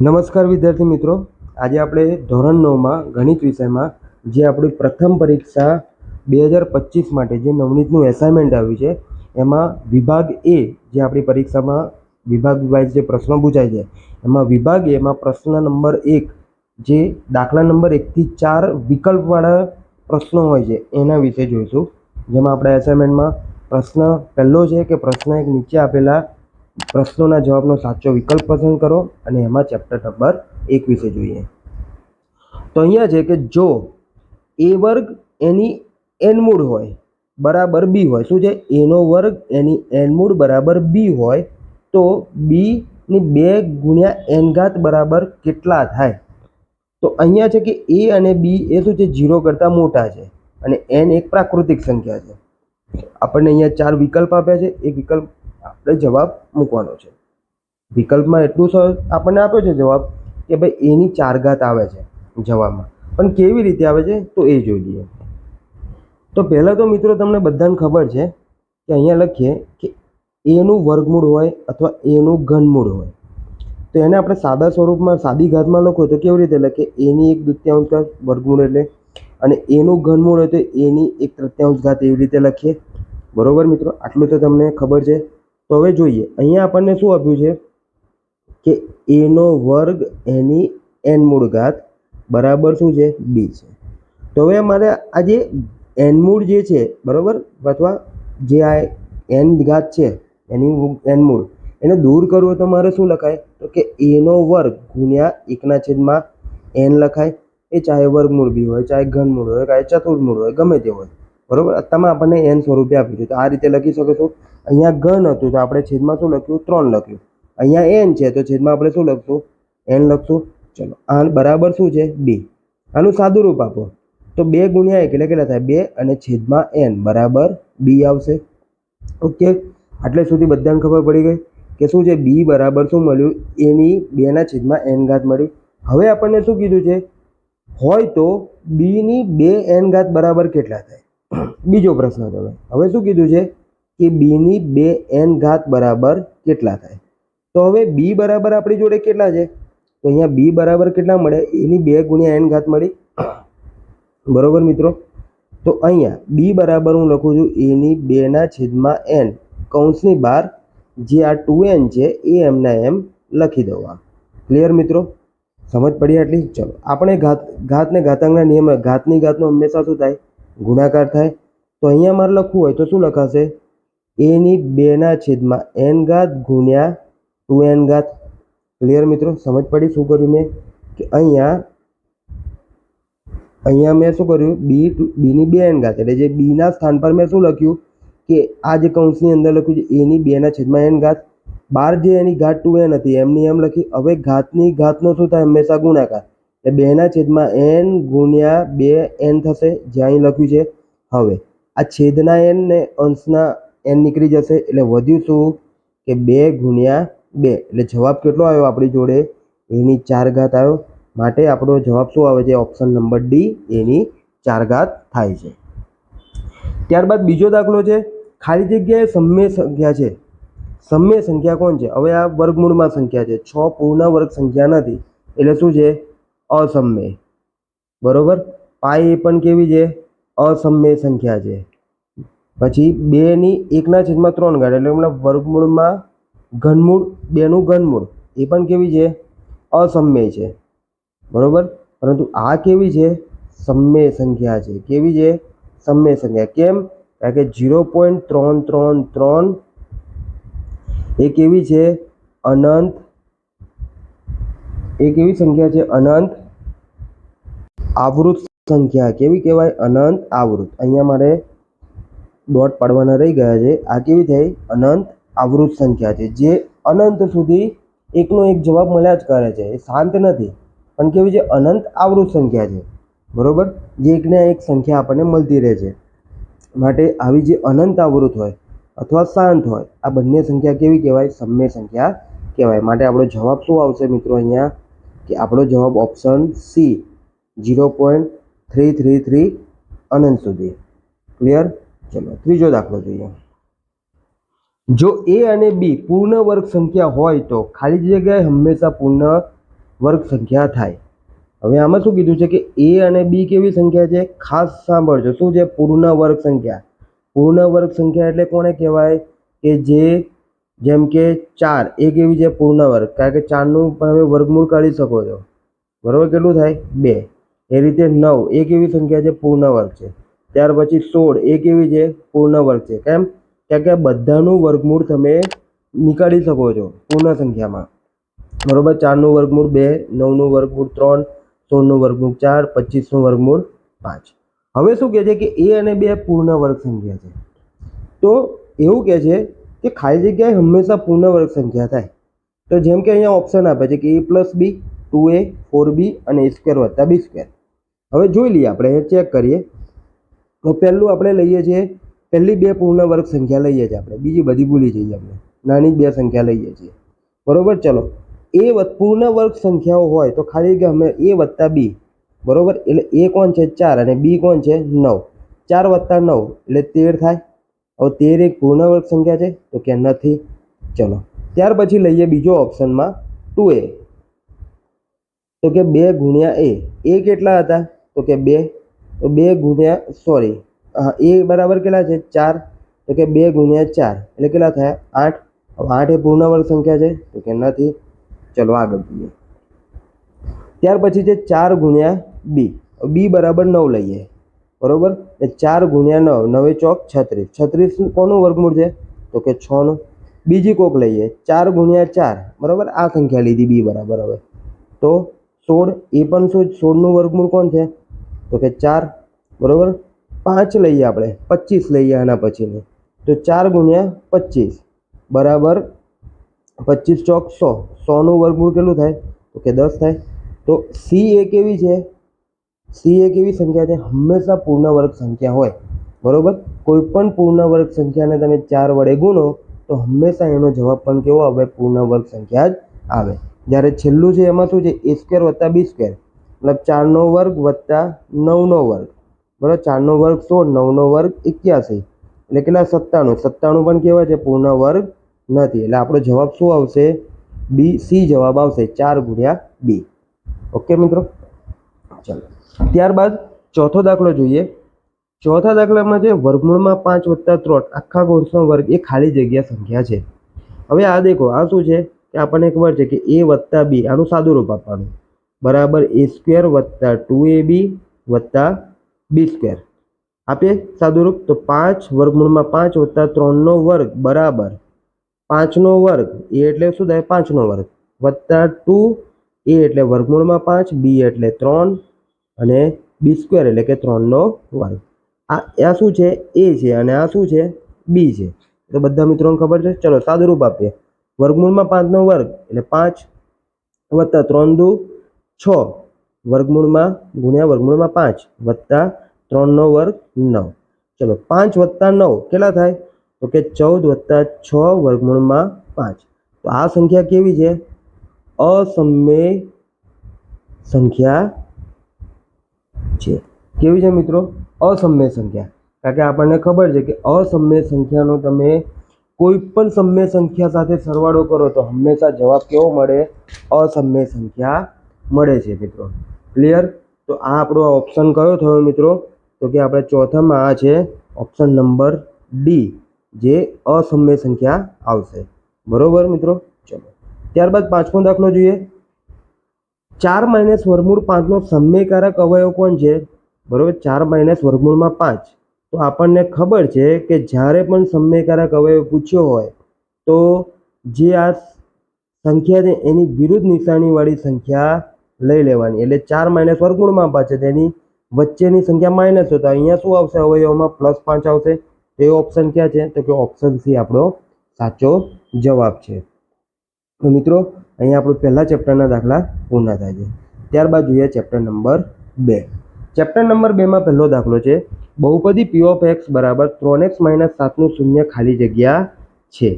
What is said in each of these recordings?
નમસ્કાર વિદ્યાર્થી મિત્રો. આજે આપણે ધોરણ નવમાં ગણિત વિષયમાં જે આપણી પ્રથમ પરીક્ષા બે હજાર પચીસ માટે જે નવનીતનું એસાઇનમેન્ટ આવ્યું છે, એમાં વિભાગ એ જે આપણી પરીક્ષામાં વિભાગ વાઇઝ જે પ્રશ્નો પૂછાય છે, એમાં વિભાગ એમાં પ્રશ્ન નંબર એક જે દાખલા નંબર એકથી ચાર વિકલ્પવાળા પ્રશ્નો હોય છે, એના વિશે જોઈશું. જેમાં આપણે એસાઇનમેન્ટમાં પ્રશ્ન પહેલો છે કે પ્રશ્ન એક નીચે આપેલા પ્રશ્નોના જવાબનો સાચો વિકલ્પ પસંદ કરો અને એમાં ચેપ્ટર નંબર એક વિશે જોઈએ. તો અહીંયા છે કે જો એ વર્ગ એની એન મૂળ હોય, બરાબર બી હોય. શું છે? એનો વર્ગ એની એન મૂળ બરાબર બી હોય, તો બી ની બે ગુણ્યા એન ઘાત બરાબર કેટલા થાય? તો અહીંયા છે કે એ અને બી એ શું છે? જીરો કરતાં મોટા છે અને એન એક પ્રાકૃતિક સંખ્યા છે. આપણને અહીંયા ચાર વિકલ્પ આપ્યા છે. એ વિકલ્પ આપણે જવાબ મૂકવાનો છે. વિકલ્પમાં એટલું સરસ આપણને આપ્યો છે જવાબ કે ભાઈ એની ચાર ઘાત આવે છે જવાબમાં પણ કેવી રીતે આવે છે? તો એ જોઈ લઈએ. તો પહેલાં તો મિત્રો તમને બધાને ખબર છે કે અહીંયા લખીએ કે એનું વર્ગમૂળ હોય અથવા એનું ઘનમૂળ હોય. તો એને આપણે સાદા સ્વરૂપમાં, સાદી ઘાતમાં લખો તો કેવી રીતે લખીએ એની એક દૃત્યાંશ ઘાત વર્ગમૂળ એટલે અને એનું ઘનમૂળ હોય તો એની એક તૃત્યાંશ ઘાત એવી રીતે લખીએ. બરોબર મિત્રો? આટલું તો તમને ખબર છે. તો હવે જોઈએ. અહીંયા આપણને શું આપ્યું છે? કે એનો વર્ગ એની એન મૂળ ઘાત બરાબર શું છે? બી છે. તો હવે મારે આ જે એન મૂળ જે છે, બરાબર? અથવા જે આ એન ઘાત છે, એની એન મૂળ, એને દૂર કરવું તો મારે શું લખાય? તો કે એનો વર્ગ ગુણ્યા એકના છેદમાં એન લખાય. એ ચાહે વર્ગમૂળ બી હોય, ચાહે ઘનમૂળ હોય ચાહે ચતુર્મૂળ હોય, ગમે તે હોય. બરોબર? અત્યારમાં આપણને એન સ્વરૂપે આપ્યું છે. તો આ રીતે લખી શકો છો. અહીંયા ઘન હતું તો આપણે છેદમાં શું લખ્યું? ત્રણ લખ્યું. અહીંયા એન છે, તો છેદમાં આપણે શું લખશું? એન લખશું. ચલો આ બરાબર શું છે? બે. આનું સાદું રૂપ આપો. તો બે ગુણ્યા એક એટલે કેટલા થાય? બે અને છેદમાં એન. બરાબર? બી આવશે. ઓકે? આટલે સુધી બધાને ખબર પડી ગઈ કે શું છે? બી બરાબર શું મળ્યું? એની બેના છેદમાં એન ઘાત મળી. હવે આપણને શું કીધું છે? હોય તો બીની બે એન ઘાત બરાબર કેટલા થાય? બીજો પ્રશ્ન તમે હવે શું કીધું છે? કે બીની બે એન ઘાત બરાબર કેટલા થાય? તો હવે બી બરાબર આપણી જોડે કેટલા છે? તો અહીંયા બી બરાબર કેટલા મળે? એની બે ગુણ્યા એન ઘાત મળી. બરાબર મિત્રો? તો અહીંયા બી બરાબર હું લખું છું એની બેના છેદમાં એન કૌંસની બહાર જે આ ટુ એન છે, એ એમના એમ લખી દઉં ક્લિયર મિત્રો? સમજ પડી આટલી? ચલો, આપણે ઘાત, ઘાતને ઘાતાંકના નિયમ, ઘાતની ઘાતનો હંમેશા શું થાય? ગુણાકાર થાય. તો અહીંયા મારે લખવું હોય તો શું લખાશે? એની બેના છેદમાં એન ઘાત ગુણ્યા ટુ એન ઘાત. ક્લિયર મિત્રો? સમજ પડી શું કર્યું મેં? કે અહીંયા અહીંયા મેં શું કર્યું? બી ટુ બીની બે એન ઘાત. એટલે જે બીના સ્થાન પર મેં શું લખ્યું? કે આ જે કૌંસની અંદર લખ્યું છે એની બેના છેદમાં એન ઘાત. બાર જે એની ઘાત ટુ એન હતી, એમની એમ લખી, હવે ઘાતની ઘાતનો શું થાય? હંમેશા ગુણાકાર. એટલે બેના છેદમાં એન ગુણ્યા બે એન થશે, જે અહીં લખ્યું છે, હવે. આ છેદના એન ને અંશના એન નીકળી જશે. એટલે વધ્યું શું? કે બે ગુણ્યા બે. એટલે જવાબ કેટલો આવ્યો આપણી જોડે? એની ચાર ઘાત આવ્યો. માટે આપણો જવાબ શું આવે છે? ઓપ્શન નંબર ડી એની ચાર ઘાત થાય છે. ત્યારબાદ બીજો દાખલો છે. ખાલી જગ્યાએ સમય સંખ્યા છે. સમય સંખ્યા કોણ છે? હવે આ વર્ગમૂળમાં સંખ્યા છે. છ પૂર્ણ વર્ગ સંખ્યા નથી. એટલે શું છે? અસમય. બરોબર? પાય એ પણ કેવી છે? અસમ્ય સંખ્યા છે. પછી બેની એકના છેદમાં ત્રણ ઘાત એટલે એમના વર્ગમૂળમાં ઘનમૂળ, બેનું ઘનમૂળ. એ પણ કેવી છે? અસમય છે. બરાબર? પરંતુ આ કેવી છે? સમય સંખ્યા છે. કેવી છે? સમય સંખ્યા. કેમ? કારણ કે ઝીરો પોઈન્ટ ત્રણ ત્રણ ત્રણ એ કેવી છે? અનંત એ કેવી સંખ્યા છે? અનંત આવૃત સંખ્યા. કેવી કહેવાય? અનંત આવૃત. અહીંયા મારે ડોટ પાડવાના રહી ગયા છે. આ કેવી થઈ? અનંત આવૃત સંખ્યા છે, જે અનંત સુધી એકનો એક જવાબ મળ્યા જ કરે છે. એ શાંત નથી, પણ કેવી છે? અનંત આવૃત સંખ્યા છે. બરોબર? જે એકને એક સંખ્યા આપણને મળતી રહે છે. માટે આવી જે અનંત આવૃત હોય અથવા શાંત હોય, આ બંને સંખ્યા કેવી કહેવાય? સમય સંખ્યા કહેવાય. માટે આપણો જવાબ શું આવશે મિત્રો અહીંયા? કે આપણો જવાબ option C, zero point three three three અનંત સુધી. ક્લિયર? ચલો, ત્રીજો દાખલો જોઈએ. જો એ અને બી પૂર્ણ વર્ગ સંખ્યા હોય તો ખાલી જગ્યાએ હંમેશા પૂર્ણ વર્ગ સંખ્યા થાય. હવે આમાં શું કીધું છે કે એ અને બી કેવી સંખ્યા છે? ખાસ સાંભળજો, શું છે? પૂર્ણ વર્ગ સંખ્યા. પૂર્ણ વર્ગ સંખ્યા એટલે કોને કહેવાય? કે જે, જેમ કે ચાર, એ કેવી છે? પૂર્ણ વર્ગ. કારણ કે ચારનું તમે વર્ગમૂળ કાઢી શકો છો. બરાબર? કેટલું થાય? બે. એ રીતે નવ, એ કેવી સંખ્યા છે? પૂર્ણ વર્ગ છે. ત્યાર પછી સોળ, એ કેવી છે? પૂર્ણ વર્ગ છે. કેમ? કે બધાનું વર્ગમૂળ તમે નીકાળી શકો છો પૂર્ણ સંખ્યામાં. બરોબર? ચારનું વર્ગમૂળ બે, નવનું વર્ગમૂળ ત્રણ, સોળનું વર્ગમૂળ ચાર, પચીસનું વર્ગમૂળ પાંચ. હવે શું કહે છે કે એ અને બે પૂર્ણ વર્ગ સંખ્યા છે? તો એવું કહે છે કે ખાલી જગ્યાએ હંમેશા પૂર્ણ વર્ગ સંખ્યા થાય. તો જેમ કે અહીંયા ઓપ્શન આપે છે કે A plus B two A four B અને એ સ્ક્વેર વત્તા બી સ્ક્વેર હવે જોઈ લઈએ આપણે ચેક કરીએ. તો પહેલું આપણે લઈએ છીએ, પહેલી બે પૂર્ણ વર્ગ સંખ્યા લઈએ છીએ આપણે. બીજી બધી ભૂલી જઈએ આપણે. નાની બે સંખ્યા લઈએ છીએ. બરાબર? ચલો. એ વત- પૂર્ણ વર્ગ સંખ્યાઓ હોય તો ખાલી કે અમે એ વત્તા બી. બરાબર? એટલે એ કોણ છે? ચાર. અને બી કોણ છે? નવ. ચાર વત્તા નવ એટલે તેર થાય. હવે તેર એક પૂર્ણ વર્ગ સંખ્યા છે તો કે નથી. ચલો. ત્યાર પછી લઈએ બીજો ઓપ્શનમાં ટુ એ. તો કે બે ગુણ્યા એ. એ કેટલા હતા? તો કે બે. તો બે ગુણ્યા સોરી એ બરાબર કેટલા છે? ચાર. તો કે બે ગુણ્યા ચાર. એટલે કેટલા થયા? આઠ. હવે આઠ એ પૂર્ણ વર્ગ સંખ્યા છે, તો કે નથી. ચલો આગળ જોઈએ. ત્યાર પછી છે ચાર ગુણ્યા બી. બી બરાબર નવ લઈએ. બરોબર? એટલે ચાર ગુણ્યા નવ. નવે ચોક છત્રીસ. છત્રીસ કોનું વર્ગમૂળ છે? તો કે છનું બીજી કોક લઈએ. ચાર ગુણ્યા ચાર. બરાબર? આ સંખ્યા લીધી બી બરાબર હવે. તો સોળ, એ પણ શું સોળનું વર્ગમૂળ કોણ છે? તો કે ચાર, બરાબર? પાંચ લઈએ આપણે, પચીસ લઈએ આના પછીની. તો ચાર ગુણ્યા પચીસ, બરાબર? પચીસ ચોક સો, સોનું વર્ગમૂળ કેટલું થાય? તો કે દસ થાય. તો સી એ કેવી છે? સી એક એવી સંખ્યા છે? હંમેશા પૂર્ણ વર્ગ સંખ્યા હોય, બરાબર? કોઈ પણ પૂર્ણ વર્ગ સંખ્યાને તમે ચાર વડે ગુણો, તો હંમેશા એનો જવાબ પણ કેવો આવે? પૂર્ણ વર્ગ સંખ્યા જ આવે. જ્યારે છેલ્લું છે એમાં શું છે? એ સ્ક્વેર વત્તા બી સ્ક્વેર. મતલબ ચારનો વર્ગ વત્તા નવનો વર્ગ. બરાબર? ચારનો વર્ગ સોળ નવનો વર્ગ એક્યાસી. એટલે કેટલા? સત્તાણું. સત્તાણું પણ કહેવાય છે? પૂર્ણ વર્ગ નથી. એટલે આપણો જવાબ શું આવશે? બી, સી જવાબ આવશે. ચાર ગુણ્યા બી. ઓકે મિત્રો? ચાલો. ત્યારબાદ ચોથો દાખલો જોઈએ. ચોથા દાખલામાં છે વર્ગમૂળમાં પાંચ વત્તા ત્રણ, આખા કોર્સનો વર્ગ એ ખાલી જગ્યા સંખ્યા છે. હવે આ દેખો, આ શું છે? કે આપણને ખબર છે કે એ વત્તા બી, આનું સાદું રૂપ આપવાનું. બરાબર એ સ્ક્વેર વત્તા ટુ એ બી વત્તા બી સ્ક્વેર. આપીએ સાદુરૂપ? તો પાંચ વર્ગમૂળમાં પાંચ વત્તા ત્રણનો વર્ગ બરાબર પાંચનો વર્ગ એ એટલે શું થાય? પાંચનો વર્ગ. વત્તા ટુ એ એટલે વર્ગમૂળમાં પાંચ, બી એટલે ત્રણ અને બી સ્ક્વેર એટલે કે ત્રણનો વર્ગ. આ આ શું છે? એ છે અને આ શું છે? બી છે. તો બધા મિત્રોને ખબર છે? ચલો સાદુરૂપ આપીએ. વર્ગમૂળમાં પાંચનો વર્ગ એટલે પાંચ વત્તા ત્રણ દુ છ વર્ગમૂળમાં ગુણ્યા વર્ગમૂળમાં પાંચ વત્તા ત્રણનો વર્ગ નવ. ચલો, પાંચ વત્તા નવ કેટલા થાય? તો કે ચૌદ વત્તા છ વર્ગમૂળમાં પાંચ. તો આ સંખ્યા કેવી છે? અસમ્ય સંખ્યા છે. કેવી છે મિત્રો? અસમ્ય સંખ્યા. કારણ કે આપણને ખબર છે કે અસમ્ય સંખ્યાનો તમે કોઈ પણ સમય સંખ્યા સાથે સરવાળો કરો તો હંમેશા જવાબ કેવો મળે? અસમ્ય સંખ્યા મળે છે મિત્રો. ક્લિયર તો આ આપણો ઓપ્શન કયો થયો મિત્રો? તો કે આપણે ચોથામાં આ છે ઓપ્શન નંબર ડી જે અસમ્ય સંખ્યા આવશે. બરોબર મિત્રો? ચલો. ત્યારબાદ પાંચમો દાખલો જોઈએ. ચાર માઇનસ વર્ગમૂળ પાંચનો સમયકારક અવયવ કોણ છે? બરોબર, ચાર માઇનસ વર્ગમૂળમાં પાંચ. તો આપણને ખબર છે કે જ્યારે પણ સમયકારક અવયવ પૂછ્યો હોય, તો જે આ સંખ્યા છે એની વિરુદ્ધ નિશાનીવાળી સંખ્યા લઈ લેવાની. એટલે ચાર માઇનસ વર્ગુણમાં પાછે તેની વચ્ચેની સંખ્યા માઇનસ હોય તો અહીંયા શું આવશે? અવયવમાં પ્લસ પાંચ આવશે. એ ઓપ્શન ક્યાં છે? તો કે ઓપ્શન સી આપણો સાચો જવાબ છે. તો મિત્રો, અહીંયા આપણું પહેલા ચેપ્ટરના દાખલા પૂર્ણ થાય છે. ત્યારબાદ જોઈએ ચેપ્ટર નંબર બે. ચેપ્ટર નંબર બેમાં પહેલો દાખલો છે. બહુપદી પી ઓફ એક્સ બરાબર ત્રણ એક્સ માઇનસ સાતનું શૂન્ય ખાલી જગ્યા છે.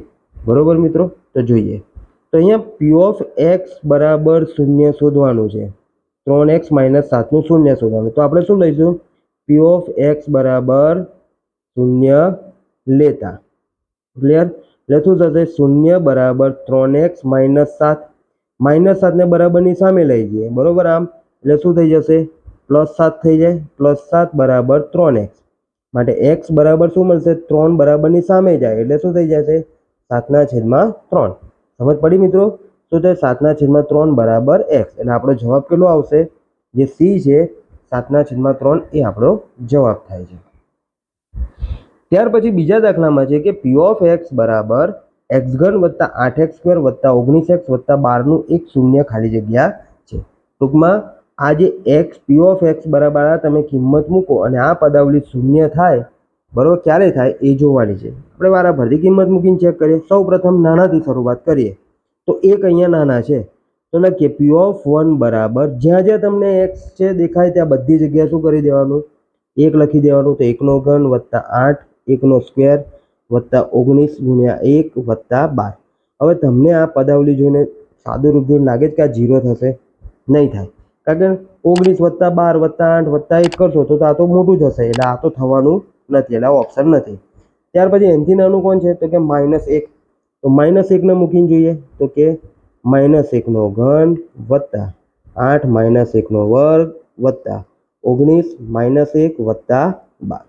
બરોબર મિત્રો? તો જોઈએ. તો અહીંયા પી ઓફ એક્સ બરાબર શૂન્ય શોધવાનું છે. ત્રણ એક્સ માઇનસ સાતનું શૂન્ય શોધવાનું. તો આપણે શું લઈશું? પી ઓફ એક્સ બરાબર શૂન્ય લેતા. ક્લિયર એટલે શું થશે? શૂન્ય બરાબર ત્રણ એક્સ માઇનસ સાત. માઇનસ સાતને બરાબરની સામે લઈ જઈએ. બરાબર આમ? એટલે શું થઈ જશે? પ્લસ સાત થઈ જાય. પ્લસ સાત બરાબર ત્રણ એક્સ માટે એક્સ બરાબર શું મળશે? ત્રણ બરાબરની સામે જાય. એટલે શું થઈ જશે? સાતના છેદમાં ત્રણ. સમજ પડી મિત્રો? તો તે સાતના છેદમાં ત્રણ બરાબર એક્સ એટલે આપણો જવાબ કેટલો આવશે? જે સી છે, સાતના છેદમાં ત્રણ એ આપણો જવાબ થાય છે. ત્યાર પછી બીજા દાખલામાં છે કે પી ઓફ એક્સ બરાબર એક્સ ઘન વત્તા આઠ એક્સ સ્ક્વેર વત્તા ઓગણીસ એક્સ વત્તા બારનું એક શૂન્ય ખાલી જગ્યા છે. ટૂંકમાં, આ જે એક્સ પી ઓફ એક્સ બરાબર આ તમે કિંમત મૂકો અને આ પદાવલી શૂન્ય થાય બરોબર? ક્યારે થાય એ જોવાની છે. આપણે વારાફરતી કિંમત મૂકીને ચેક કરીએ. સૌ પ્રથમ નાનાથી શરૂઆત કરીએ. તો એક અહીંયા નાના છે. તો લખીએ પી ઓફ વન બરાબર. જ્યાં જ્યાં તમને એક્સ છે, દેખાય ત્યાં બધી જગ્યાએ શું કરી દેવાનું? એક લખી દેવાનું તો એકનો ઘન વત્તા આઠ એકનો સ્ક્વેર વત્તા ઓગણીસ ગુણ્યા એક વત્તા બાર. હવે તમને આ પદાવલી જોઈને સાદું રૂપિયું લાગે જ કે આ જીરો થશે. નહીં થાય. કારણ કે ઓગણીસ વત્તા બાર વત્તા આઠ વત્તા એક કરશો તો આ તો મોટું જ હશે. એટલે આ તો થવાનું નથી એટલે ઓપ્શન નથી. ત્યાર પછી એનથી નાનું કોણ છે? તો કે માઇનસ એક. તો માઇનસ એકને મૂકીને જોઈએ, તો કે માઇનસ એકનો ઘન વત્તા આઠ માઇનસ એકનો વર્ગ વત્તા ઓગણીસ માઇનસ એક વત્તા બાર.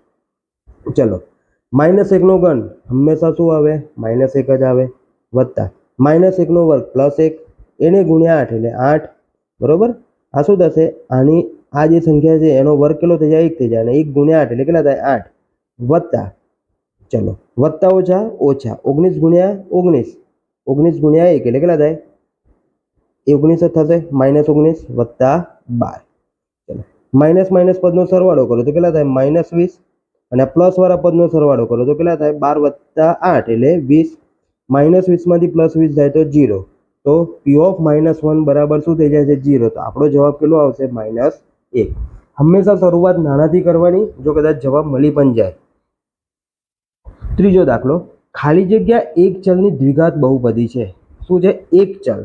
ચલો માઇનસ એકનો ઘન હંમેશા શું આવે? માઇનસ એક જ આવે, વત્તા. માઇનસ એકનો વર્ગ પ્લસ એક, એને ગુણ્યા આઠ એટલે આઠ, બરોબર? આ શું થશે? આની આ જે સંખ્યા છે, એનો વર્ગ કેટલો થઈ જાય? એક થઈ જાય અને એક ગુણ્યા આઠ એટલે કેટલા થાય? આઠ. વત્તા. ચલો, વત્તા ઓછા ઓછા ઓગણીસ ગુણ્યા ઓગણીસ. ઓગણીસ ગુણ્યા એક એટલે કેટલા થાય? એ ઓગણીસ જ થશે, માઇનસ ઓગણીસ વત્તા બાર. ચલો, માઇનસ માઇનસ પદનો સરવાળો કરો તો કેટલા થાય? માઇનસ વીસ. અને પ્લસ વાળા પદનો સરવાળો કરો તો કેટલા થાય? બાર વત્તા આઠ એટલે વીસ. માઇનસ વીસમાંથી પ્લસ વીસ જાય તો જીરો તો પી ઓફ માઇનસ વન બરાબર શું થઈ જાય છે? જીરો તો આપણો જવાબ કેટલો આવશે? માઇનસ એક. હંમેશા શરૂઆત નાનાથી કરવાની, જો કદાચ જવાબ મળી પણ જાય. ત્રીજો દાખલો, ખાલી જગ્યા એક ચલની દ્વિઘાત બહુપદી છે. શું છે? એક ચલ.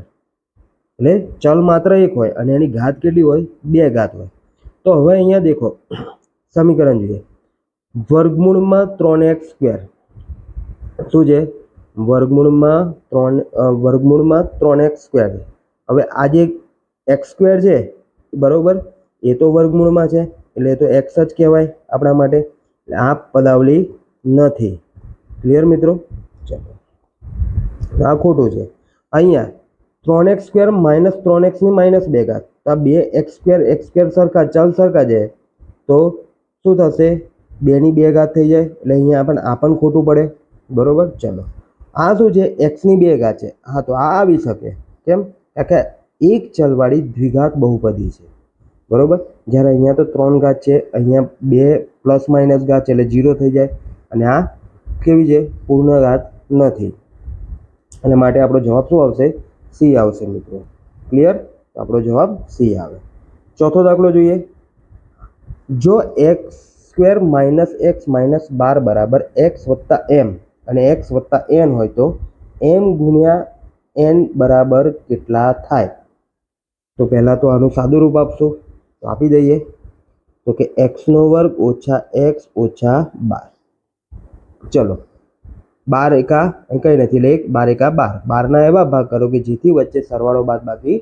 એટલે ચલ માત્ર એક હોય અને એની ઘાત કેટલી હોય? બે ઘાત હોય. તો હવે અહીંયા દેખો, સમીકરણ જોઈએ. વર્ગમૂળમાં ત્રણ એક્સ સ્ક્વેર. શું છે? વર્ગમૂળમાં ત્રણ વર્ગમૂળમાં ત્રણ એક્સ સ્ક્વેર છે. હવે આ જે એક્સ સ્ક્વેર છે, બરાબર, એ તો વર્ગમૂળમાં છે. એટલે એ તો એક્સ જ કહેવાય આપણા માટે. આ પદાવલી નથી. ક્લિયર મિત્રો? ચાલો. આ ખોટું છે. અહીંયા ત્રણ એક્સ સ્ક્વેર માઇનસ ત્રણ એક્સની માઇનસ બે ઘાત. તો આ બે એક્સ સ્ક્વેર એક્સ સ્ક્વેર સરખા, ચલ સરખા છે. તો શું થશે? બેની બે ઘાત થઈ જાય. એટલે અહીંયા આપણને આ પણ ખોટું પડે. બરોબર? ચલો. આ શું છે? એક્સની બે ઘાત છે. હા, તો આ આવી શકે. કેમ? આખા એક ચલવાળી દ્વિઘાત બહુપદી છે. બરોબર? જ્યારે અહીંયા તો ત્રણ ઘાત છે, અહીંયા બે પ્લસ માઇનસ ઘાત છે, એટલે ઝીરો થઈ જાય. અને આ કેવી છે? પૂર્ણઘાત નથી. અને માટે આપણો જવાબ શું આવશે? સી આવશે મિત્રો. ક્લિયર આપણો જવાબ સી આવે. ચોથો દાખલો જોઈએ. જો X square minus X minus બાર બરાબર એક્સ વત્તા એમ અને એક્સ વત્તા એન હોય તો એમ ગુણ્યા એન બરાબર કેટલા થાય? તો પહેલાં તો આનું સાદું રૂપ આપશું. તો આપી દઈએ. તો કે એક્સનો વર્ગ ઓછા એક્સ ઓછા બાર. ચલો. બાર એકા કંઈ નથી એટલે એક, બાર એકા બાર. બારના એવા ભાગ કરો કે જેથી વચ્ચે સરવાળો બાદ બાકી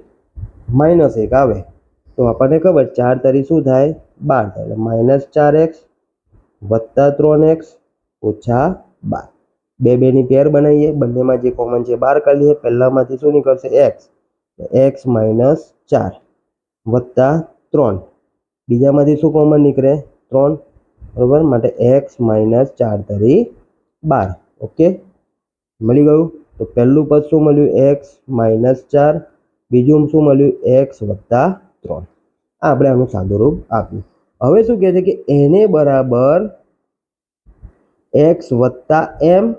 માઇનસ એક આવે. તો આપણને ખબર ચાર તરી શું થાય? બાર થાય. એટલે માઇનસ ચાર એક્સ વત્તા ત્રણ એક્સ ઓછા બાર. બે બેની પેર બનાવીએ. બંનેમાં જે કોમન છે બાર કાઢીએ પહેલામાંથી શું નીકળશે? એક્સ. એક્સ માઇનસ ચાર વત્તા ત્રણ. બીજામાંથી શું કોમન નીકળે? ત્રણ. બરોબર? માટે એક્સ માઇનસ ચાર તરી બાર. ઓકે મળી ગયું? તો પહેલું પદ શું મળ્યું? એક્સ માઇનસ ચાર. બીજું શું મળ્યું? એક્સ વત્તા ત્રણ. આ આપણે આનું સાદુરૂપ આપ્યું. હવે શું કહે છે કે એને બરાબર એક્સ વત્તા એમ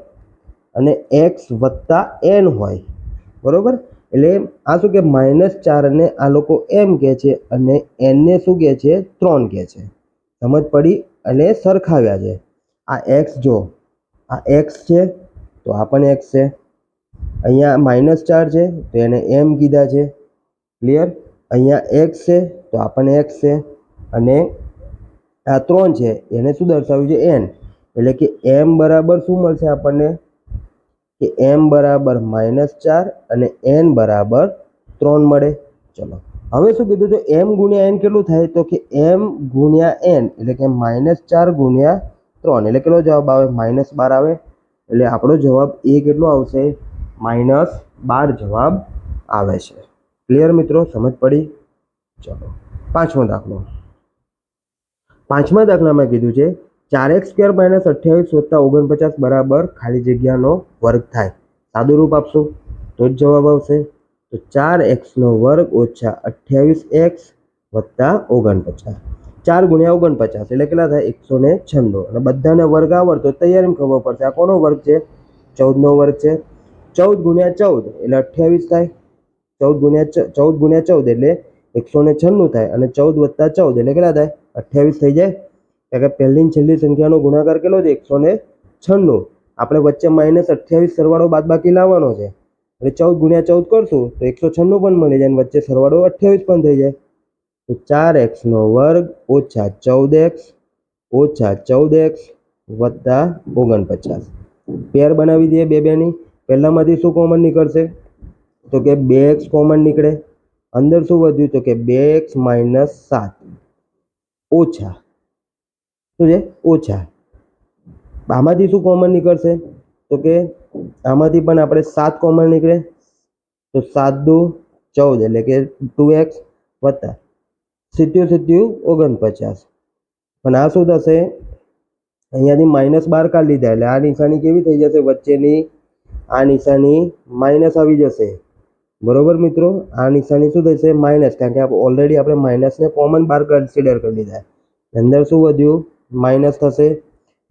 અને એક્સ વત્તા એન હોય. બરાબર? એટલે આ શું કે માઇનસ ચારને આ લોકો એમ કહે છે અને એનને શું કહે છે? ત્રણ કહે છે. સમજ પડી? અને સરખાવ્યા છે. આ એક્સ જો, આ એક્સ છે, તો આ પણ એક્સ છે. અહીંયા માઇનસ ચાર છે, તો એને એમ કીધા છે. ક્લિયર અહીંયા એક્સ છે, તો આ પણ એક્સ છે. અને આ ત્રણ છે, એને શું દર્શાવ્યું છે? એન એટલે કે એમ બરાબર શું મળશે આપણને? કે એમ બરાબર માઇનસ ચાર અને એન બરાબર ત્રણ મળે. ચલો. હવે શું કીધું છે? એમ ગુણ્યા એન કેટલું થાય? તો કે એમ ગુણ્યા એન એટલે કે માઇનસ ચાર ગુણ્યા ત્રણ. એટલે કેટલો જવાબ આવે? માઇનસ બાર આવે. એટલે આપણો જવાબ એ કેટલો આવશે? માઇનસ બાર જવાબ આવે છે. ક્લિયર મિત્રો? સમજ પડી? ચલો. પાંચમો દાખલો. પાંચમા દાખલામાં કીધું છે, ચાર એક્સ સ્ક્વેર માઇનસ અઠ્યાવીસ વત્તા ઓગણપચાસ બરાબર ખાલી જગ્યાનો વર્ગ થાય. સાદું રૂપ આપશું? તો જ જવાબ આવશે. તો ચાર એક્સનો વર્ગ ઓછા અઠ્યાવીસ એક્સ વત્તા ઓગણપચાસ. ચાર ગુણ્યા ઓગણપચાસ એટલે કેટલા થાય? એકસો ને છન્નું. અને બધાને વર્ગ આવડતો તૈયાર એમ ખબર પડશે. આ કોનો વર્ગ છે? ચૌદનો વર્ગ છે. ચૌદ ગુણ્યા ચૌદ એટલે અઠ્યાવીસ થાય. ચૌદ ગુણ્યા ચૌદ ગુણ્યા ચૌદ એટલે એકસો ને છન્નું થાય. અને ચૌદ વત્તા ચૌદ એટલે કેટલા થાય? અઠ્યાવીસ થઈ જાય. કારણ કે પહેલી છેલ્લી સંખ્યાનો ગુણાકાર કેટલો છે? એકસો ને છન્નું. આપણે વચ્ચે માઇનસ અઠ્યાવીસ સરવાળો બાદબાકી લાવવાનો છે. એટલે ચૌદ ગુણ્યા ચૌદ કરશું, તો એકસો છન્નું પણ મળી જાય અને વચ્ચે સરવાળો અઠ્યાવીસ પણ થઈ જાય. તો ચાર એક્સનો વર્ગ ઓછા ચૌદ એક્સ, ઓછા ચૌદ એક્સ વત્તા ઓગણપચાસ. પેર બનાવી દઈએ બે બેની, પહેલાંમાંથી શું કોમન નીકળશે? તો કે બે એક્સ કોમન નીકળે. અંદર શું વધ્યું? તો કે બે એક્સ માઇનસ સાત. ઓછા. શું છે? ઓછા. આમાંથી શું કોમન નીકળશે? તો કે આમાંથી પણ આપણે સાત કોમન નીકળે. તો સાત દુ ચૌદ એટલે કે ટુ એક્સ વત્તા સિત્યું સિત્યું ઓગણપચાસ. પણ આ શું થશે? અહીંયાથી માઇનસ બાર કાઢી લીધા એટલે આ નિશાની કેવી થઈ જશે? વચ્ચેની આ નિશાની માઇનસ આવી જશે. બરોબર મિત્રો? આ નિશાની શું થશે? માઇનસ કારણ કે ઓલરેડી આપણે માઇનસને કોમન બાર કન્સિડર કરી લીધા. અંદર શું વધ્યું? માઇનસ થશે.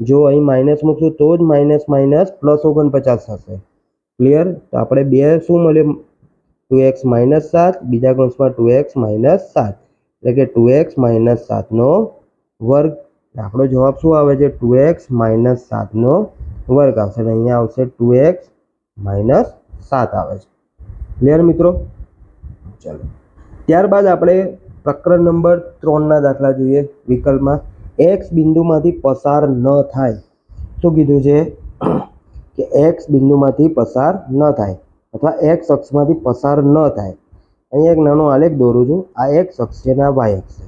જો અહીં માઇનસ મૂકશું તો જ માઇનસ માઇનસ પ્લસ ઓગણપચાસ થશે. ક્લિયર તો આપણે બે શું મળ્યું? ટુ એક્સ માઇનસ સાત, બીજા કૌંસમાં ટુ એક્સ માઇનસ સાત. એટલે કે ટુ એક્સ માઇનસ સાતનો વર્ગ. આપણો જવાબ શું આવે છે? ટુ એક્સ માઇનસ સાતનો વર્ગ આવશે. અને અહીંયા આવશે ટુ એક્સ માઇનસ સાત આવે છે. ક્લિયર મિત્રો? ચાલો. ત્યારબાદ આપણે પ્રકરણ નંબર ત્રણના દાખલા જોઈએ વિકલ્પમાં. એક્સ બિંદુમાંથી પસાર ન થાય. શું કીધું છે? કે એક્સ બિંદુમાંથી પસાર ન થાય અથવા એક્સ અક્ષમાંથી પસાર ન થાય. અહીંયા એક નાનો આલેખ દોરું છું. આ એક્સ અક્ષ છે અને આ વાય અક્ષ છે.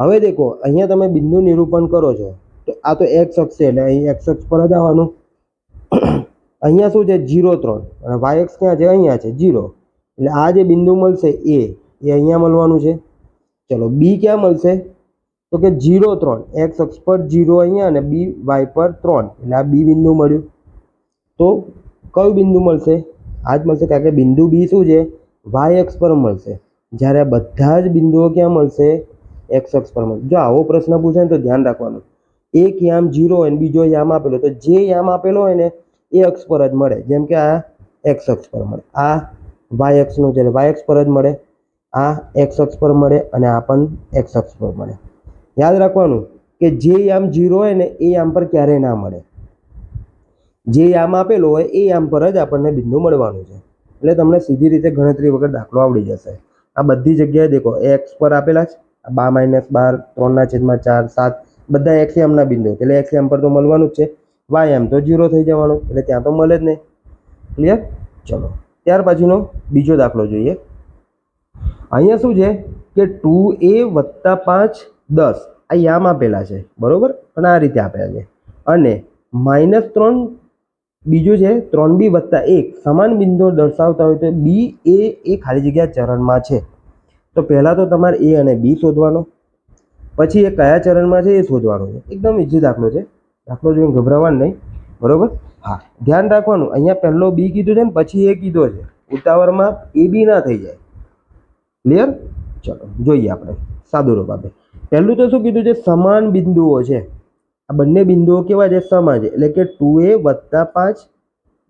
હવે દેખો, અહીંયા તમે બિંદુ નિરૂપણ કરો છો. તો આ તો એક્સ અક્ષ છે એટલે અહીં એક્સ અક્ષ પર જ આવવાનું. અહીંયા શું છે? જીરો ત્રણ. અને વાય અક્ષ ક્યાં છે? અહીંયા છે. જીરો એટલે આ જે બિંદુ મળશે એ એ અહીંયા મળવાનું છે. ચલો, બી ક્યાં મળશે? તો કે જીરો ત્રણ. એક્સ અક્ષ પર જીરો અહીંયા અને બી વાય પર ત્રણ. એટલે આ બી બિંદુ મળ્યું. તો કયું બિંદુ મળશે? આ જ મળશે કારણ કે બિંદુ બી શું છે? વાય અક્ષ પર મળશે. જ્યારે આ બધા જ બિંદુઓ ક્યાં મળશે? એક્સ અક્ષ પર મળશે. જો આવો પ્રશ્ન પૂછે ને તો ધ્યાન રાખવાનું. એક યામ જીરો હોય ને બીજો યામ આપેલો તો જે યામ આપેલો હોય ને, એ અક્ષ પર જ મળે. જેમ કે આ એક્સ અક્ષ પર મળે. આ વાય અક્ષનું છે વાય અક્ષ પર જ મળે. આ એક્સ અક્ષ પર મળે અને આ પણ એક્સ અક્ષ પર મળે. યાદ રાખવાનું કે જે યામ જીરો હોય ને એ યામ પર ક્યારેય ના મળે. જે યામ આપેલો હોય એ યામ પર જ આપણને બિંદુ મળવાનું છે. એટલે તમને સીધી રીતે ગણતરી વગર દાખલો આવડી જશે. આ બધી જગ્યાએ દેખો એક્સ પર આપેલા છે. આ બા માઇનસ બાર ત્રણના છેદમાં ચાર, સાત, બધા એક્સ યામના બિંદુ. એટલે એક્સ યામ પર તો મળવાનું જ છે. વાય એમ તો જીરો થઈ જવાનું. એટલે ત્યાં તો મળે જ નહીં. ક્લિયર ચલો. ત્યાર પછીનો બીજો દાખલો જોઈએ. અહીંયા શું છે કે ટુ એ વત્તા પાંચ દસ. આ યામ આપેલા છે. બરાબર? અને આ રીતે આપેલા છે. અને માઇનસ ત્રણ, બીજું છે ત્રણ બી વત્તા એક. સમાન બિંદુઓ દર્શાવતા હોય તો બી એ એ ખાલી જગ્યા ચરણમાં છે. તો પહેલાં તો તમારે એ અને બી શોધવાનો. પછી એ કયા ચરણમાં છે એ શોધવાનું છે. એકદમ ઇઝી દાખલો છે. દાખલો જોઈને ગભરાવાનું નહીં. બરાબર? હા. ધ્યાન રાખવાનું. અહીંયા પહેલો બી કીધું છે ને પછી એ કીધો છે. ઉતાવળમાં એ બી ના થઈ જાય. ક્લિયર ચલો, જોઈએ આપણે. સાદું રૂપ આપે. પહેલું તો શું કીધું છે? સમાન બિંદુઓ છે. આ બંને બિંદુઓ કેવા છે? સમાન છે. એટલે કે ટુ એ વત્તા પાંચ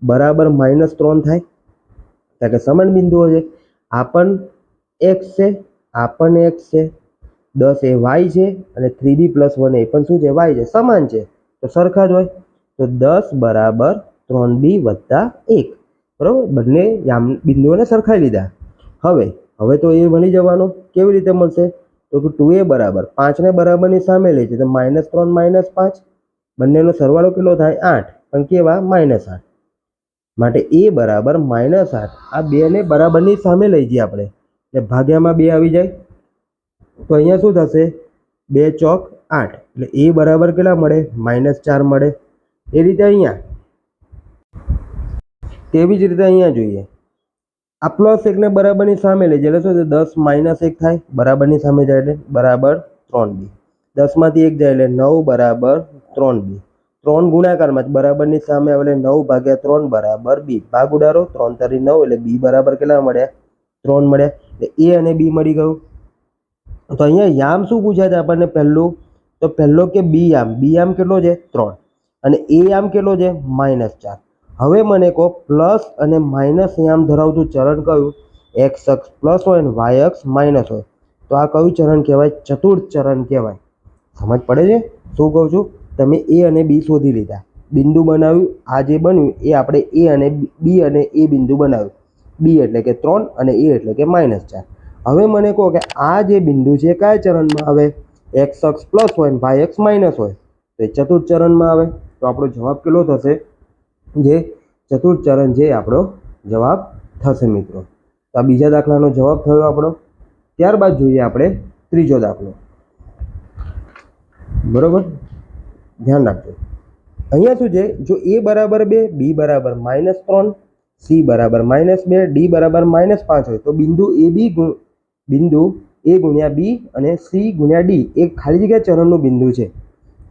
બરાબર માઇનસ ત્રણ થાય. કારણ કે સમાન બિંદુઓ છે. આ પણ એક્સ છે, આ પણ એક્સ છે. દસ એ વાય છે અને three B plus one A પણ શું છે? વાય છે. સમાન છે. તો સરખા જ હોય. તો દસ બરાબર ત્રણ બી વત્તા એક. બરાબર? બંને યામ બિંદુઓને સરખાઈ લીધા. હવે હવે તો એ મળી જવાનો. કેવી રીતે મળશે? તો કે ટુ એ બરાબર. પાંચને બરાબરની સામે લે છે. તો માઇનસ ત્રણ, માઇનસ પાંચ. બંનેનો સરવાળો કેટલો થાય? આઠ. પણ કેવા? માઇનસ આઠ. માટે એ બરાબર માઇનસ આઠ. આ બેને બરાબરની સામે લઈ જઈએ આપણે. એટલે ભાગ્યામાં બે આવી જાય. તો અહીંયા શું થશે? બે ચોક આઠ. એટલે એ બરાબર કેટલા મળે? માઇનસ ચાર મળે. એ રીતે અહીંયા. તેવી જ રીતે અહીંયા જોઈએ. આ પ્લસ એકને બરાબરની સામે લઈ જાય એટલે શું દસ માઇનસ એક થાય, બરાબરની સામે જાય એટલે બરાબર ત્રણ બી. દસમાંથી એક જાય એટલે નવ બરાબર ત્રણ બી. ત્રણ ગુણાકારમાં બરાબરની સામે આવે એટલે નવ ભાગ્યા ત્રણ બરાબર બી. ભાગ ઉડાડો, ત્રણ તારી નવ એટલે બી બરાબર કેટલા મળ્યા? ત્રણ મળ્યા. એટલે એ અને બી મળી ગયું. તો અહીંયા યામ શું પૂછ્યા છે આપણને પહેલું? તો પહેલો કે બી આમ બી આમ કેટલો છે? ત્રણ. અને એ આમ કેટલો છે? માઇનસ ચાર. હવે મને કહો, પ્લસ અને માઇનસ યામ ધરાવતું ચરણ કયું? એક્સ અક્ષ પ્લસ હોય અને વાય અક્ષ માઇનસ હોય. તો આ કયું ચરણ કહેવાય? ચતુર્થ ચરણ કહેવાય. સમજ પડે છે? શું કહું છું? તમે એ અને બી શોધી લીધા. બિંદુ બનાવ્યું. આ જે બન્યું એ આપણે એ અને બી અને એ બિંદુ બનાવ્યું. બી એટલે કે ત્રણ અને એ એટલે કે માઇનસ ચાર. હવે મને કહો કે આ જે બિંદુ છે કયા ચરણમાં આવે? એક્સ અક્ષ પ્લસ હોય અને વાય એક્સ માઇનસ હોય. તો એ ચતુર્થ ચરણમાં આવે. તો આપણો જવાબ કેટલો થશે? જે ચતુર્થ ચરણ જે આપણો જવાબ થશે મિત્રો. તો આ બીજા દાખલાનો જવાબ થયો આપણો. ત્યારબાદ જોઈએ આપણે ત્રીજો દાખલો. બરોબર? ધ્યાન રાખજો. અહીંયા શું છે? જો એ બરાબર બે, બી બરાબર માઇનસ ત્રણ, સી બરાબર માઇનસ બે, ડી બરાબર માઇનસ પાંચ હોય, તો બિંદુ એ બી બિંદુ એ ગુણ્યા બી અને સી ગુણ્યા ડી, એ ખાલી જગ્યા ચરણનું બિંદુ છે.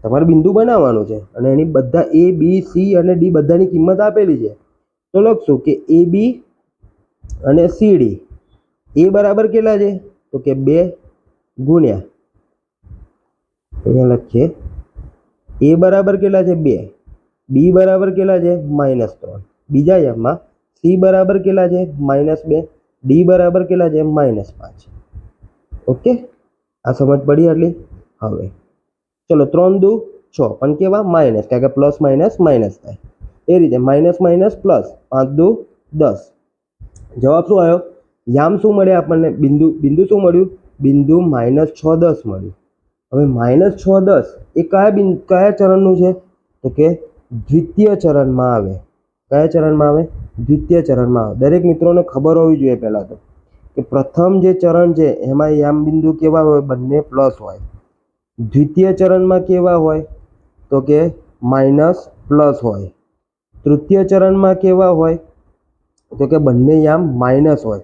તમારે બિંદુ બનાવવાનું છે અને એની બધા એ બી સી અને ડી બધાની કિંમત આપેલી છે. તો લખશું કે એ બી અને સી ડી એ બરાબર કેટલા છે? તો કે બે ગુણ્યા. અહીંયા લખીએ. એ બરાબર કેટલા છે? બે. બી બરાબર કેટલા છે? માઇનસ ત્રણ. બીજા યામમાં સી બરાબર કેટલા છે? માઇનસ બે. ડી બરાબર કેટલા છે? માઇનસ પાંચ. ઓકે? આ સમજ પડી આટલી? હવે. ચલો ત્રણ દુ છ. પણ કેવા? માઇનસ. કારણ કે પ્લસ માઇનસ માઇનસ થાય. એ રીતે માઇનસ માઇનસ પ્લસ પાંચ દુ દસ. જવાબ શું આવ્યો? યામ શું મળે આપણને? બિંદુ બિંદુ શું મળ્યું? બિંદુ માઇનસ છ દસ મળ્યું. હવે માઇનસ છ દસ એ કયા બિંદુ કયા ચરણનું છે? તો કે દ્વિતીય ચરણમાં આવે. કયા ચરણમાં આવે? દ્વિતીય ચરણમાં આવે. દરેક મિત્રોને ખબર હોવી જોઈએ પહેલાં તો. કે પ્રથમ જે ચરણ છે, એમાં યામ બિંદુ કેવા હોય? બંને પ્લસ હોય. દ્વિતીય ચરણમાં કેવા હોય? તો કે માઇનસ પ્લસ હોય. તૃતીય ચરણમાં કેવા હોય? તો કે બંને યામ માઇનસ હોય.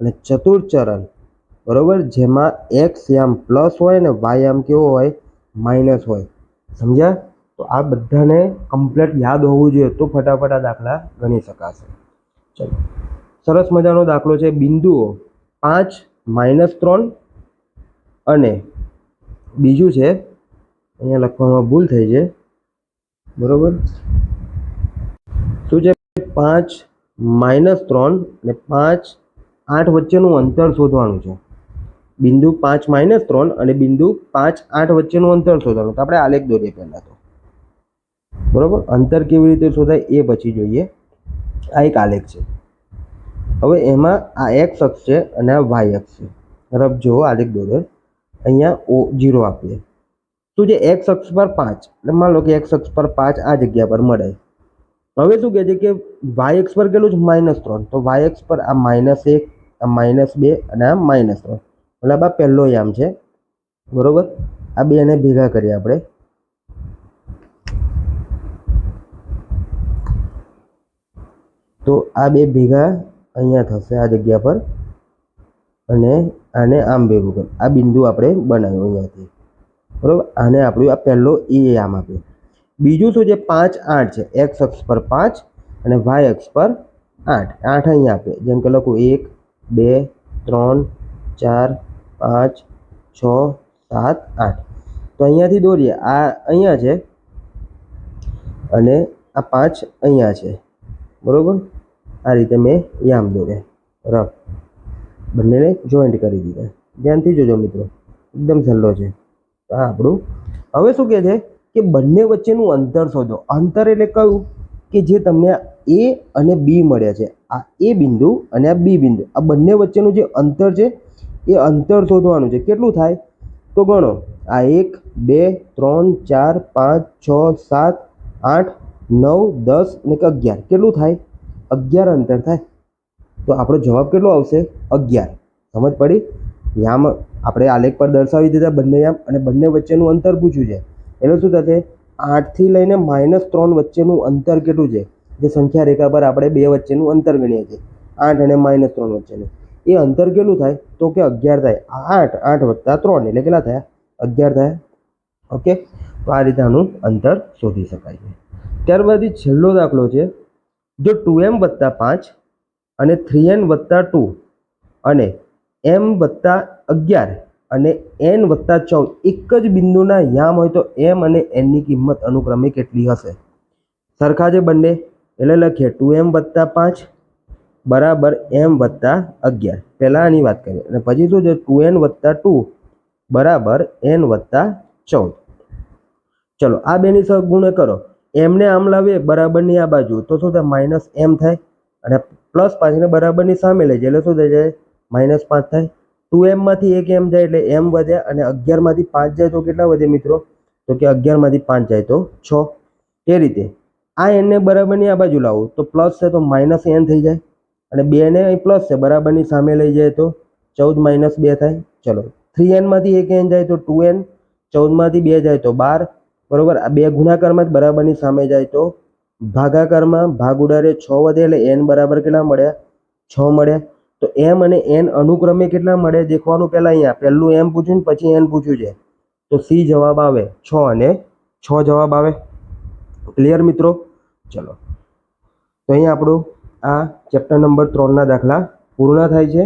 અને ચતુર્થ ચરણ, બરોબર? જેમાં એક્સ યામ પ્લસ હોય ને વાય યામ કેવો હોય? માઇનસ હોય. સમજ્યા? તો આ બધાને કમ્પ્લીટ યાદ હોવું જોઈએ તો ફટાફટ આ દાખલા ગણી શકાશે. ચલો. સરસ મજાનો દાખલો છે બિંદુઓ પાંચ, માઇનસ ત્રણ અને બીજું છે, અહીંયા લખવામાં ભૂલ થઈ છે. બરોબર? શું છે? પાંચ માઇનસ ત્રણ અને પાંચ આઠ વચ્ચેનું અંતર શોધવાનું છે. બિંદુ પાંચ માઇનસ ત્રણ અને બિંદુ પાંચ આઠ વચ્ચેનું અંતર શોધવાનું. તો આપણે આલેખ દોરીએ પહેલાં તો. બરોબર? અંતર કેવી રીતે શોધાય એ પછી જોઈએ. આ એક આલેખ છે. હવે એમાં આ એક્સ અક્ષ છે અને આ વાય અક્ષ છે. રફ જુઓ, આલેખ દોરો. અહીંયા ઓ જીરો આપીએ. શું છે? એક્સ અક્ષ પર પાંચ. એટલે માન લો કે એક્સ અક્ષ પર પાંચ આ જગ્યા પર મળે. હવે શું કહે છે કે વાય એક્સ પર કેટલું છે? માઇનસ ત્રણ. તો વાય એક્સ પર આ માઇનસ એક, આ માઇનસ બે અને આ માઇનસ ત્રણ. મતલબ આ પહેલો યામ છે. બરોબર? આ બેને ભેગા કરીએ આપણે. તો આ બે ભેગા અહીંયા થશે આ જગ્યા પર. અને આને આમ ભેગું કર. આ બિંદુ આપણે બનાવ્યું અહીંયાથી. બરાબર? આને આપણું આ પહેલો એ આમ આપ્યો બીજું શું છે? પાંચ આઠ છે. એક્સ અક્ષ પર પાંચ અને વાય અક્ષ પર આઠ. આઠ અહીંયા આપે. જેમ કે લખું એક, બે, ત્રણ, ચાર, પાંચ, છ, સાત, આઠ. તો અહીંયાથી દોરીએ. આ અહીંયા છે અને આ પાંચ અહીંયા છે. બરાબર? આ રીતે મેં યામ દોરે રફ બંનેને જોઈન્ટ કરી દીધા. ધ્યાનથી જોજો મિત્રો, એકદમ સહેલો છે. આ આપણું, હવે શું કહે છે કે બંને વચ્ચેનું અંતર શોધો. અંતર એટલે કયું? કે જે તમને એ અને બી મળ્યા છે. આ એ બિંદુ અને આ બી બિંદુ. આ બંને વચ્ચેનું જે અંતર છે, એ અંતર શોધવાનું છે. કેટલું થાય? તો ગણો. આ એક, બે, ત્રણ, ચાર, પાંચ, છ, સાત, આઠ, નવ, દસ અને અગિયાર. કેટલું થાય? અગિયાર અંતર થાય. તો આપણો જવાબ કેટલો આવશે? અગિયાર. સમજ પડી? યામ આપણે આલેખ પર દર્શાવી દીધા બંને યામ અને બંને વચ્ચેનું અંતર પૂછ્યું છે. એટલે શું થશે? આઠથી લઈને માઇનસ ત્રણ વચ્ચેનું અંતર કેટલું છે? જે સંખ્યા રેખા પર આપણે બે વચ્ચેનું અંતર ગણીએ છીએ. આઠ અને માઇનસ ત્રણ વચ્ચેનું. એ અંતર કેટલું થાય? તો કે અગિયાર થાય. આઠ આઠ વત્તા ત્રણ. એટલે કેટલા થયા? અગિયાર થયા. ઓકે? તો આ રીતે આનું અંતર શોધી શકાય છે. ત્યારબાદ છેલ્લો દાખલો છે. જો ટુ એમ વત્તા પાંચ અને થ્રી એન વત્તા ટુ અને એમ વત્તા અગિયાર અને એન વત્તા ચૌદ એક જ બિંદુના યામ હોય તો એમ અને એનની કિંમત અનુક્રમે કેટલી હશે? સરખા છે બંને? એટલે લખીએ ટુ એમ વત્તા પાંચ બરાબર એમ વત્તા અગિયાર. પહેલાં આની વાત કરીએ. અને પછી શું છે? ટુ એન વત્તા ટુ બરાબર એન વત્તા ચૌદ. ચલો, આ બેની સહ ગુણે કરો એમને આમ લાવીએ બરાબરની આ બાજુ. તો શું થાય? માઇનસ એમ થાય. અને પ્લસ પાંચને બરાબરની સામે લઈ જાય એટલે શું થઈ જાય માઇનસ પાંચ થાય. ટુ એમમાંથી એક એમ જાય એટલે એમ વધ્યા અને અગિયારમાંથી પાંચ જાય તો કેટલા વધે મિત્રો? તો કે અગિયારમાંથી પાંચ જાય તો છ. એ રીતે. આ એનને બરાબરની આ બાજુ લાવું. તો પ્લસ છે તો માઇનસ એન થઈ જાય. અને બે ને અહીં પ્લસ છે. બરાબરની સામે લઈ જાય તો ચૌદ માઇનસ બે થાય. ચલો. થ્રી એનમાંથી એક એન જાય તો ટુ એન ચૌદમાંથી બે જાય તો બાર. બરોબર? આ બે ગુણાકારમાં જ બરાબરની સામે જાય તો ભાગાકારમાં ભાગ ઉડાડે છ વધે એટલે એન બરાબર કેટલા મળ્યા છ મળ્યા તો એમ અને એન અનુક્રમે કેટલા મળે? દેખવાનું પહેલાં અહીંયા. પહેલું એમ પૂછ્યું ને પછી એન પૂછ્યું છે. તો સી જવાબ આવે. છ અને છ જવાબ આવે. ક્લિયર મિત્રો? ચલો. તો અહીંયા આપણું આ ચેપ્ટર નંબર ત્રણના દાખલા પૂર્ણ થાય છે.